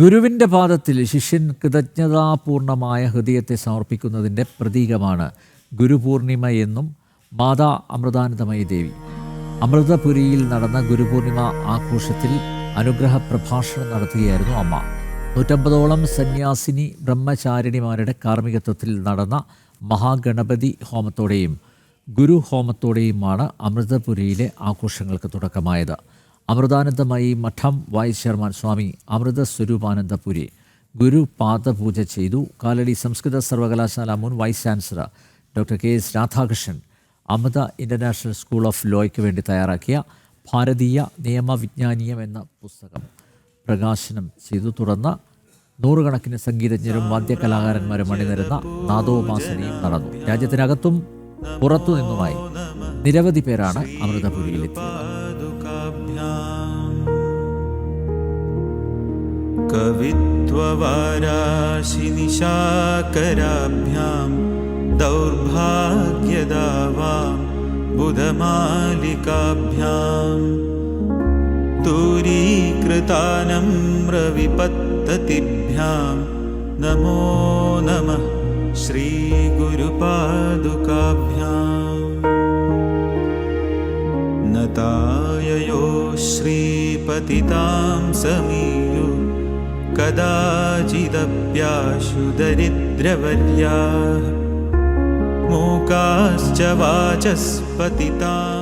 ഗുരുവിന്റെ പാദത്തിൽ ശിഷ്യൻ കൃതജ്ഞതാപൂർണമായ ഹൃദയത്തെ സമർപ്പിക്കുന്നതിന്റെ പ്രതീകമാണ് ഗുരുപൂർണിമ എന്നും മാതാ അമൃതാനന്ദമയി ദേവി. അമൃതപുരിയിൽ നടന്ന ഗുരുപൂർണിമ ആഘോഷത്തിൽ അനുഗ്രഹ പ്രഭാഷണം നടത്തുകയായിരുന്നു അമ്മ. നൂറ്റമ്പതോളം സന്യാസിനി ബ്രഹ്മചാരിണിമാരുടെ കാർമ്മികത്വത്തിൽ നടന്ന മഹാഗണപതി ഹോമത്തോടെയും ഗുരു ഹോമത്തോടെയുമാണ് അമൃതപുരിയിലെ ആഘോഷങ്ങൾക്ക് തുടക്കമായത്. അമൃതാനന്ദമയി മഠം വൈസ് ചെയർമാൻ സ്വാമി അമൃത സ്വരൂപാനന്ദപുരി ഗുരു പാദപൂജ ചെയ്തു. കാലടി സംസ്കൃത സർവകലാശാല മുൻ vice chancellor doctor K S Radhakrishnan Amrita international school of ലോയ്ക്ക് വേണ്ടി തയ്യാറാക്കിയ ഭാരതീയ നിയമവിജ്ഞാനീയം എന്ന പുസ്തകം പ്രകാശനം ചെയ്തു. തുടർന്ന് നൂറുകണക്കിന് സംഗീതജ്ഞരും വാദ്യകലാകാരന്മാരും അണിനിരുന്ന നാദോപാസനയും നടന്നു. രാജ്യത്തിനകത്തും പുറത്തു നിന്നുമായി നിരവധി പേരാണ് അമൃതപുരിയിലെത്തിയത്. कवित्ववाराशिनिशाकराभ्यां दौर्भाग्यदावां बुधमालिकाभ्यां दूरीकृतानम्रविपत्ततिभ्यां नमो नमः श्रीगुरुपादुकाभ्याम् नताययो श्रीपतितां समीयु कदाचिदप्याशु दरिद्रवर्याः मूकाश्च वाचस्पतितां